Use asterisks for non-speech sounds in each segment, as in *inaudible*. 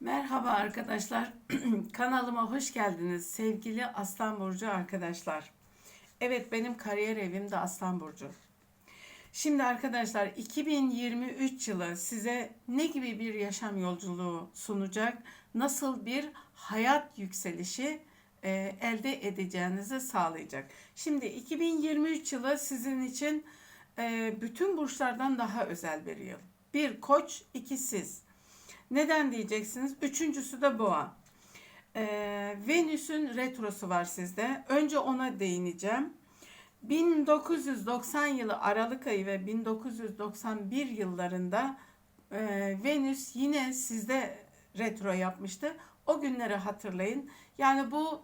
Merhaba arkadaşlar. *clears throat* Kanalıma hoş geldiniz sevgili Aslan Burcu arkadaşlar. Evet benim kariyer evim de Aslan Burcu. Şimdi arkadaşlar 2023 yılı size ne gibi bir yaşam yolculuğu sunacak? Nasıl bir hayat yükselişi e, elde edeceğinizi sağlayacak. Şimdi 2023 yılı sizin için e, bütün burçlardan daha özel bir yıl. Bir koç, iki siz. Neden diyeceksiniz? Üçüncüsü de boğa. Ee, Venüs'ün retrosu var sizde. Önce ona değineceğim. 1990 yılı Aralık ayı ve 1991 yıllarında e, Venüs yine sizde retro yapmıştı. O günleri hatırlayın. Yani bu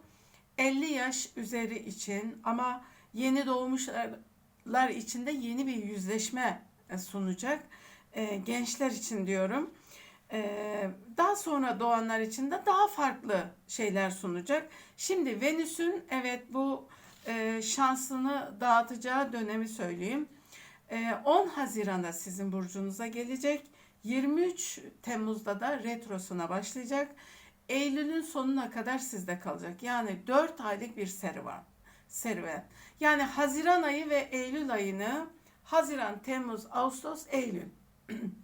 50 yaş üzeri için ama yeni doğmuşlar için de yeni bir yüzleşme sunacak. E, gençler için diyorum. Daha sonra doğanlar için de daha farklı şeyler sunacak. Şimdi Venüs'ün evet bu şansını dağıtacağı dönemi söyleyeyim. E, 10 Haziran'da sizin burcunuza gelecek. 23 Temmuz'da da retrosuna başlayacak. Eylül'ün sonuna kadar sizde kalacak. Yani 4 aylık bir serüven. serüven. Yani Haziran ayı ve Eylül ayını Haziran, Temmuz, Ağustos, Eylül *clears throat*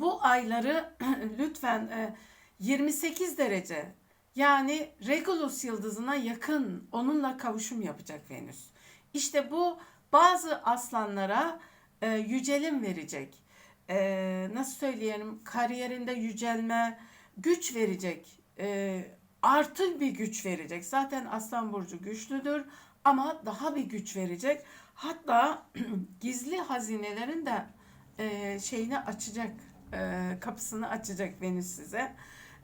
bu ayları *clears throat* lütfen e, 28 derece yani Regulus yıldızına yakın onunla kavuşum yapacak Venüs. İşte bu bazı aslanlara e, yücelim verecek. E, nasıl söyleyelim kariyerinde yücelme, güç verecek. E, artı bir güç verecek. Zaten Aslan Burcu güçlüdür ama daha bir güç verecek. Hatta *clears throat* gizli hazinelerin de e, şeyini açacak e, kapısını açacak Venüs size.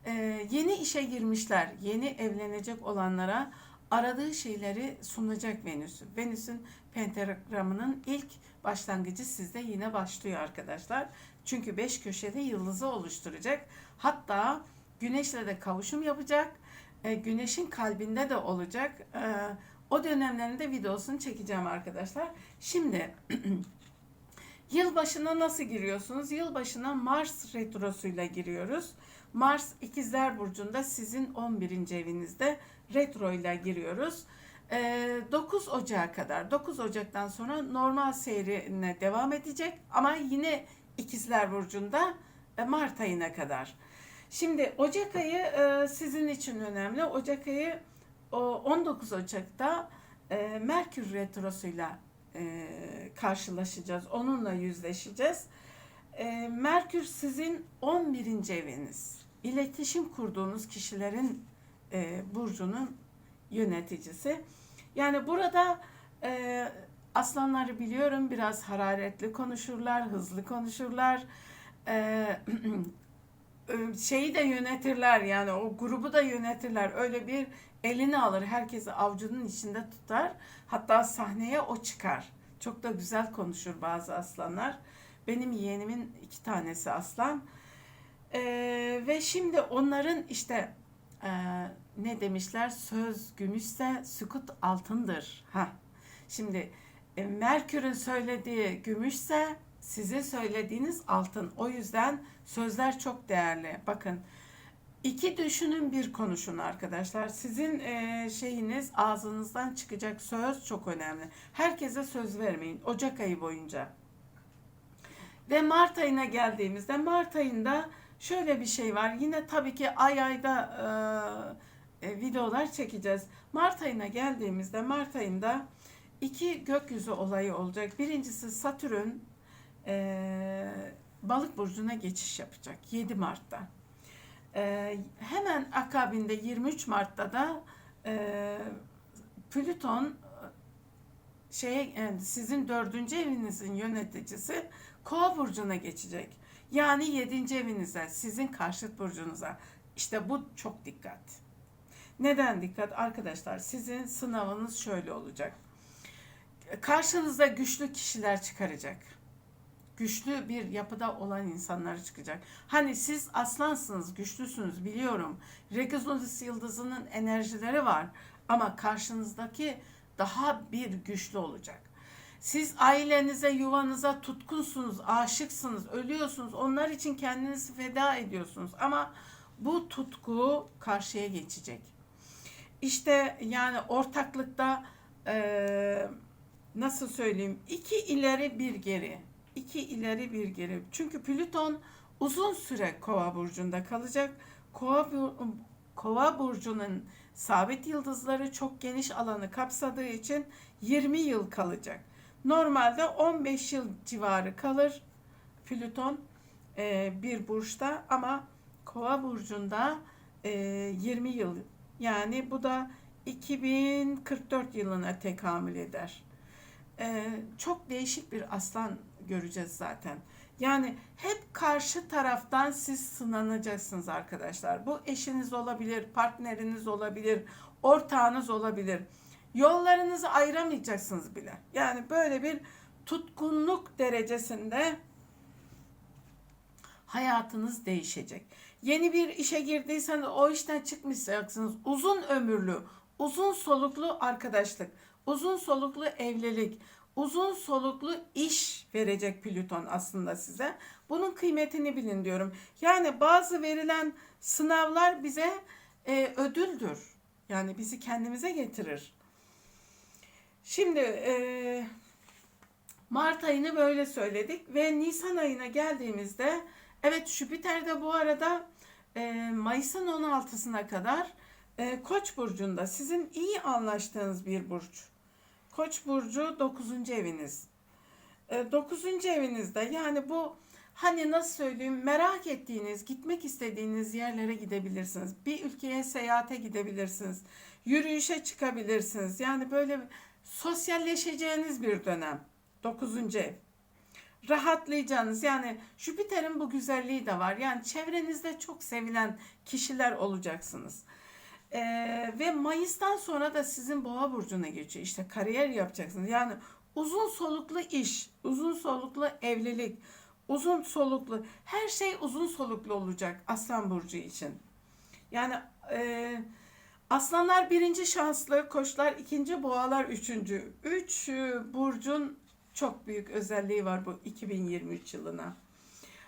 E, yeni işe girmişler, yeni evlenecek olanlara aradığı şeyleri sunacak Venüs. Venüs'ün pentagramının ilk başlangıcı sizde yine başlıyor arkadaşlar. Çünkü beş köşeli yıldızı oluşturacak. Hatta Güneş'le de kavuşum yapacak. E, güneş'in kalbinde de olacak. o dönemlerinde videosunu çekeceğim arkadaşlar. Şimdi *clears throat* Yılbaşına nasıl giriyorsunuz? Yılbaşına Mars retrosuyla giriyoruz. Mars ikizler burcunda sizin 11. evinizde retro ile giriyoruz. 9 ee, Ocağı kadar 9 Ocak'tan sonra normal seyrine devam edecek ama yine ikizler burcunda e, Mart ayına kadar. Şimdi Ocak ayı e, sizin için önemli. Ocak ayı 19 Ocak'ta e, Merkür retrosuyla e, karşılaşacağız. Onunla yüzleşeceğiz. E, Merkür sizin 11. eviniz. İletişim kurduğunuz kişilerin e, burcunun yöneticisi. Yani burada e, aslanları biliyorum biraz hararetli konuşurlar, hızlı konuşurlar. E, *clears throat* şeyi de yönetirler yani o grubu da yönetirler. Öyle bir elini alır, herkesi avcunun içinde tutar. Hatta sahneye o çıkar. Çok da güzel konuşur bazı aslanlar. Benim yeğenimin iki tanesi aslan. Ee, ve şimdi onların işte e, ne demişler? Söz gümüşse sükut altındır. Ha. Şimdi e, Merkür'ün söylediği gümüşse sizin söylediğiniz altın. O yüzden sözler çok değerli. Bakın İki düşünün bir konuşun arkadaşlar. Sizin e, şeyiniz ağzınızdan çıkacak söz çok önemli. Herkese söz vermeyin Ocak ayı boyunca. Ve Mart ayına geldiğimizde Mart ayında şöyle bir şey var. Yine tabii ki ay ayda e, e, videolar çekeceğiz. Mart ayına geldiğimizde Mart ayında iki gökyüzü olayı olacak. Birincisi Satürn e, balık burcuna geçiş yapacak 7 Mart'ta. Ee, hemen akabinde 23 Mart'ta da e, Plüton şey yani sizin dördüncü evinizin yöneticisi Kova burcuna geçecek. Yani yedinci evinize, sizin karşıt burcunuza. İşte bu çok dikkat. Neden dikkat? Arkadaşlar sizin sınavınız şöyle olacak. Karşınızda güçlü kişiler çıkaracak güçlü bir yapıda olan insanlar çıkacak. Hani siz aslansınız, güçlüsünüz biliyorum. Regulus yıldızının enerjileri var ama karşınızdaki daha bir güçlü olacak. Siz ailenize, yuvanıza tutkunsunuz, aşıksınız, ölüyorsunuz. Onlar için kendinizi feda ediyorsunuz. Ama bu tutku karşıya geçecek. İşte yani ortaklıkta eee, nasıl söyleyeyim iki ileri bir geri. İki ileri bir geri. Çünkü Plüton uzun süre Kova burcunda kalacak. Kova, Kova burcunun sabit yıldızları çok geniş alanı kapsadığı için 20 yıl kalacak. Normalde 15 yıl civarı kalır Plüton e, bir burçta ama Kova burcunda e, 20 yıl yani bu da 2044 yılına tekamül eder. E, çok değişik bir aslan göreceğiz zaten. Yani hep karşı taraftan siz sınanacaksınız arkadaşlar. Bu eşiniz olabilir, partneriniz olabilir, ortağınız olabilir. Yollarınızı ayıramayacaksınız bile. Yani böyle bir tutkunluk derecesinde hayatınız değişecek. Yeni bir işe girdiyseniz o işten çıkmayacaksınız. Uzun ömürlü, uzun soluklu arkadaşlık, uzun soluklu evlilik, uzun soluklu iş verecek Plüton aslında size. Bunun kıymetini bilin diyorum. Yani bazı verilen sınavlar bize e, ödüldür. Yani bizi kendimize getirir. Şimdi e, Mart ayını böyle söyledik ve Nisan ayına geldiğimizde evet Jüpiter de bu arada e, Mayıs'ın 16'sına kadar e, Koç burcunda sizin iyi anlaştığınız bir burç. Koç burcu 9. eviniz. E, 9. evinizde yani bu hani nasıl söyleyeyim merak ettiğiniz, gitmek istediğiniz yerlere gidebilirsiniz. Bir ülkeye seyahate gidebilirsiniz. Yürüyüşe çıkabilirsiniz. Yani böyle sosyalleşeceğiniz bir dönem. 9. ev. Rahatlayacağınız yani Jüpiter'in bu güzelliği de var. Yani çevrenizde çok sevilen kişiler olacaksınız. Ee, ve Mayıs'tan sonra da sizin boğa burcuna geçiyor. İşte kariyer yapacaksınız. Yani uzun soluklu iş, uzun soluklu evlilik, uzun soluklu her şey uzun soluklu olacak Aslan burcu için. Yani e, aslanlar birinci şanslı, koçlar ikinci, boğalar üçüncü. Üç e, burcun çok büyük özelliği var bu 2023 yılına.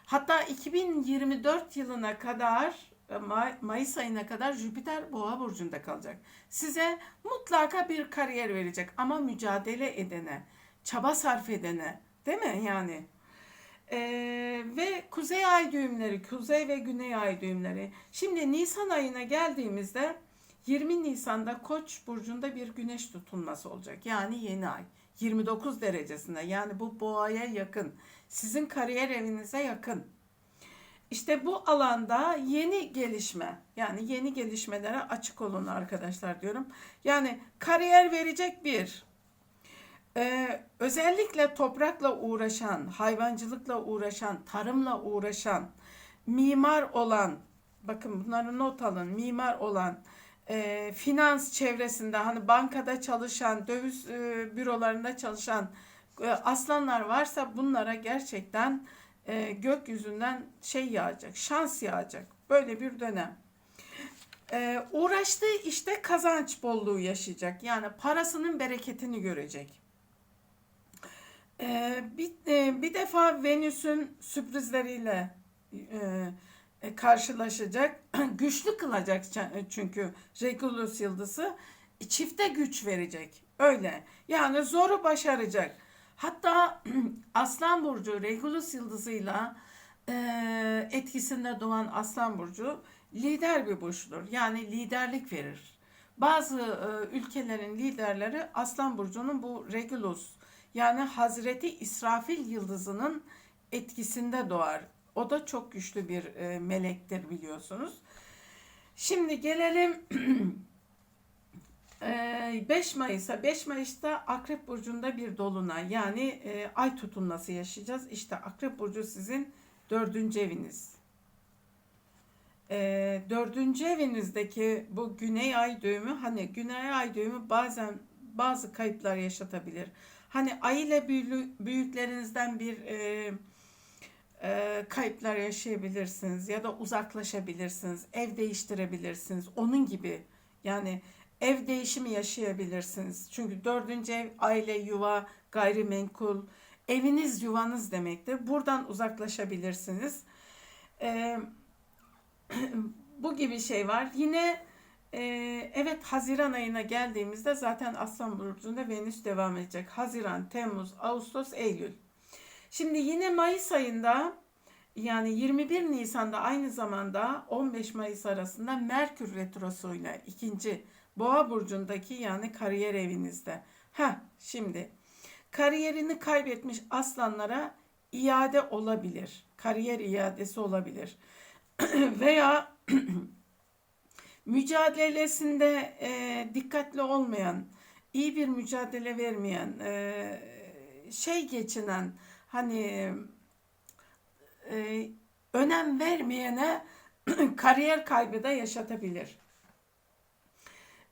Hatta 2024 yılına kadar May- Mayıs ayına kadar Jüpiter Boğa burcunda kalacak. Size mutlaka bir kariyer verecek ama mücadele edene, çaba sarf edene, değil mi yani? Ee, ve kuzey ay düğümleri, kuzey ve güney ay düğümleri. Şimdi Nisan ayına geldiğimizde 20 Nisan'da Koç burcunda bir güneş tutulması olacak. Yani yeni ay. 29 derecesinde. Yani bu boğaya yakın. Sizin kariyer evinize yakın. İşte bu alanda yeni gelişme, yani yeni gelişmelere açık olun arkadaşlar diyorum. Yani kariyer verecek bir, ee, özellikle toprakla uğraşan, hayvancılıkla uğraşan, tarımla uğraşan, mimar olan, bakın bunları not alın, mimar olan, e, finans çevresinde hani bankada çalışan, döviz e, bürolarında çalışan e, aslanlar varsa bunlara gerçekten e, gökyüzünden şey yağacak, şans yağacak. Böyle bir dönem. E, uğraştığı işte kazanç bolluğu yaşayacak. Yani parasının bereketini görecek. E, bir, e, bir defa Venüs'ün sürprizleriyle e, e, karşılaşacak. *clears throat* Güçlü kılacak ç- çünkü Regulus yıldızı çifte güç verecek. Öyle. Yani zoru başaracak. Hatta *clears throat* Aslan Burcu Regulus yıldızıyla e, etkisinde doğan Aslan Burcu lider bir burçtur. Yani liderlik verir. Bazı e, ülkelerin liderleri Aslan Burcu'nun bu Regulus yani Hazreti İsrafil yıldızının etkisinde doğar. O da çok güçlü bir e, melektir biliyorsunuz. Şimdi gelelim *clears throat* 5 Mayıs'a. 5 Mayıs'ta Akrep Burcu'nda bir dolunay yani e, ay tutulması yaşayacağız. İşte Akrep Burcu sizin dördüncü eviniz. E, dördüncü evinizdeki bu güney ay düğümü hani güney ay düğümü bazen bazı kayıplar yaşatabilir. Hani ay ile büyüklerinizden bir e, e, kayıplar yaşayabilirsiniz ya da uzaklaşabilirsiniz, ev değiştirebilirsiniz. Onun gibi yani ev değişimi yaşayabilirsiniz. Çünkü dördüncü ev aile, yuva, gayrimenkul, eviniz yuvanız demektir. Buradan uzaklaşabilirsiniz. E, *clears throat* bu gibi şey var. Yine e, evet Haziran ayına geldiğimizde zaten Aslan Burcu'nda Venüs devam edecek. Haziran, Temmuz, Ağustos, Eylül. Şimdi yine Mayıs ayında yani 21 Nisan'da aynı zamanda 15 Mayıs arasında Merkür Retrosu'yla ikinci Boğa burcundaki yani kariyer evinizde. Ha şimdi kariyerini kaybetmiş aslanlara iade olabilir. Kariyer iadesi olabilir. *clears throat* Veya *clears throat* mücadelesinde e, dikkatli olmayan, iyi bir mücadele vermeyen, e, şey geçinen, hani e, önem vermeyene *clears throat* kariyer kaybı da yaşatabilir.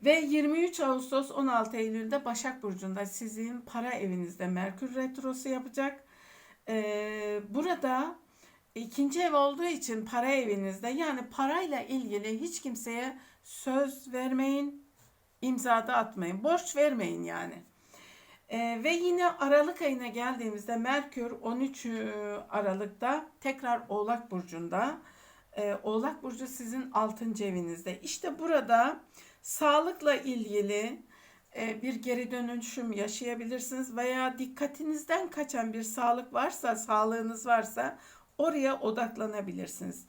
Ve 23 Ağustos 16 Eylül'de Başak Burcu'nda sizin para evinizde Merkür Retrosu yapacak. Ee, burada ikinci ev olduğu için para evinizde yani parayla ilgili hiç kimseye söz vermeyin, imza da atmayın, borç vermeyin yani. Ee, ve yine Aralık ayına geldiğimizde Merkür 13 Aralık'ta tekrar Oğlak Burcu'nda. Ee, Oğlak Burcu sizin 6. evinizde. İşte burada sağlıkla ilgili e, bir geri dönüşüm yaşayabilirsiniz veya dikkatinizden kaçan bir sağlık varsa, sağlığınız varsa oraya odaklanabilirsiniz.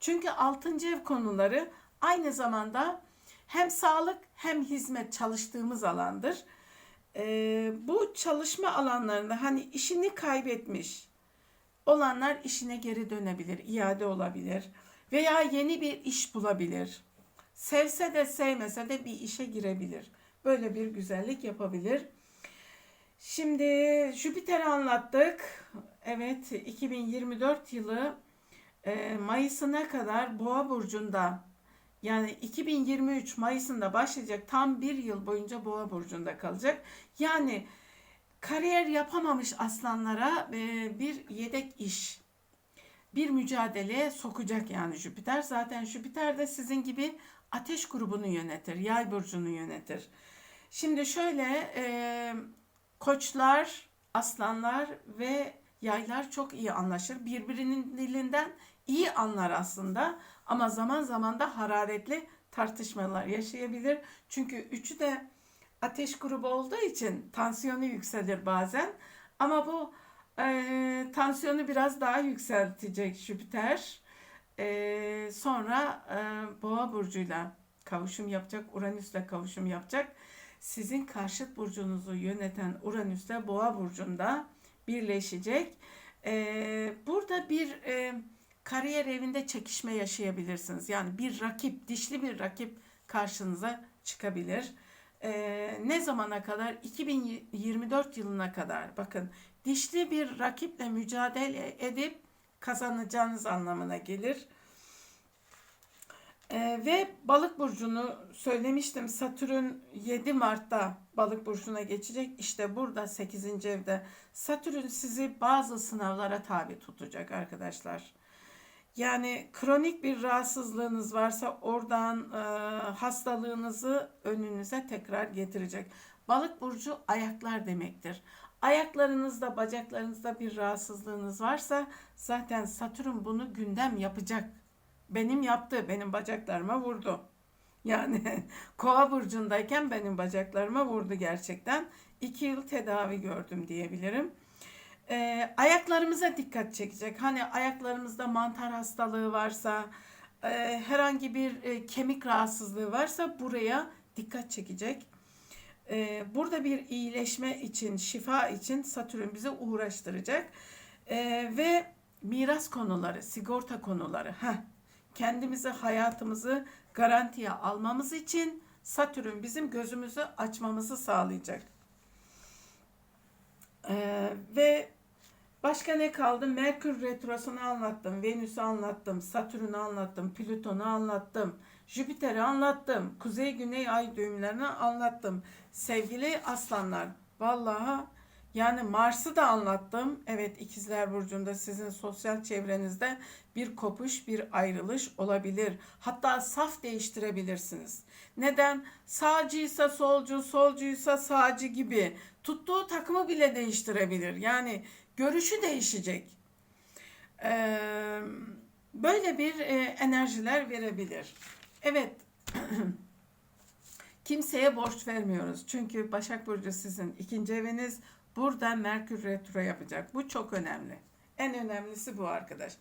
Çünkü 6. ev konuları aynı zamanda hem sağlık hem hizmet çalıştığımız alandır. Ee, bu çalışma alanlarında hani işini kaybetmiş olanlar işine geri dönebilir, iade olabilir veya yeni bir iş bulabilir. Sevse de sevmese de bir işe girebilir. Böyle bir güzellik yapabilir. Şimdi Jüpiter'i anlattık. Evet 2024 yılı e, Mayıs'ına kadar Boğa burcunda yani 2023 Mayıs'ında başlayacak tam bir yıl boyunca Boğa burcunda kalacak. Yani kariyer yapamamış aslanlara e, bir yedek iş, bir mücadeleye sokacak yani Jüpiter. Zaten Jüpiter de sizin gibi ateş grubunu yönetir, yay burcunu yönetir. Şimdi şöyle e, koçlar, aslanlar ve yaylar çok iyi anlaşır. Birbirinin dilinden iyi anlar aslında ama zaman zaman da hararetli tartışmalar yaşayabilir. Çünkü üçü de ateş grubu olduğu için tansiyonu yükselir bazen. Ama bu e, tansiyonu biraz daha yükseltecek Jüpiter. E, sonra e, Boğa burcuyla kavuşum yapacak, Uranüs'le kavuşum yapacak. Sizin karşıt burcunuzu yöneten Uranüs'le Boğa burcunda birleşecek. E, burada bir e, kariyer evinde çekişme yaşayabilirsiniz. Yani bir rakip, dişli bir rakip karşınıza çıkabilir. Ee, ne zamana kadar? 2024 yılına kadar. Bakın dişli bir rakiple mücadele edip kazanacağınız anlamına gelir. Ee, ve balık burcunu söylemiştim. Satürn 7 Mart'ta balık burcuna geçecek. İşte burada 8. evde Satürn sizi bazı sınavlara tabi tutacak arkadaşlar. Yani kronik bir rahatsızlığınız varsa oradan e, hastalığınızı önünüze tekrar getirecek. Balık burcu ayaklar demektir. Ayaklarınızda, bacaklarınızda bir rahatsızlığınız varsa zaten Satürn bunu gündem yapacak. Benim yaptı, benim bacaklarıma vurdu. Yani *laughs* Kova burcundayken benim bacaklarıma vurdu gerçekten. İki yıl tedavi gördüm diyebilirim e, ayaklarımıza dikkat çekecek. Hani ayaklarımızda mantar hastalığı varsa, e, herhangi bir e, kemik rahatsızlığı varsa buraya dikkat çekecek. E, burada bir iyileşme için, şifa için Satürn bizi uğraştıracak. E, ve miras konuları, sigorta konuları. Heh, kendimizi, hayatımızı garantiye almamız için Satürn bizim gözümüzü açmamızı sağlayacak. Ee, ve Başka ne kaldı? Merkür Retrosu'nu anlattım, Venüs'ü anlattım, Satürn'ü anlattım, Plüton'u anlattım, Jüpiter'i anlattım, Kuzey Güney Ay düğümlerini anlattım. Sevgili aslanlar, vallahi yani Mars'ı da anlattım. Evet İkizler Burcu'nda sizin sosyal çevrenizde bir kopuş, bir ayrılış olabilir. Hatta saf değiştirebilirsiniz. Neden? Sağcıysa solcu, solcuysa sağcı gibi tuttuğu takımı bile değiştirebilir. Yani görüşü değişecek. Ee, böyle bir e, enerjiler verebilir. Evet. *clears throat* Kimseye borç vermiyoruz. Çünkü Başak Burcu sizin ikinci eviniz. Burada Merkür Retro yapacak. Bu çok önemli. En önemlisi bu arkadaş.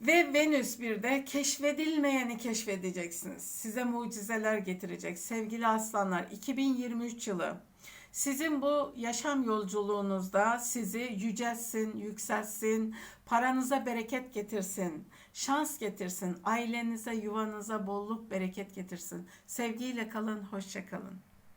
Ve Venüs bir de keşfedilmeyeni keşfedeceksiniz. Size mucizeler getirecek. Sevgili aslanlar 2023 yılı sizin bu yaşam yolculuğunuzda sizi yücelsin, yükselsin, paranıza bereket getirsin, şans getirsin, ailenize, yuvanıza bolluk, bereket getirsin. Sevgiyle kalın, hoşça kalın.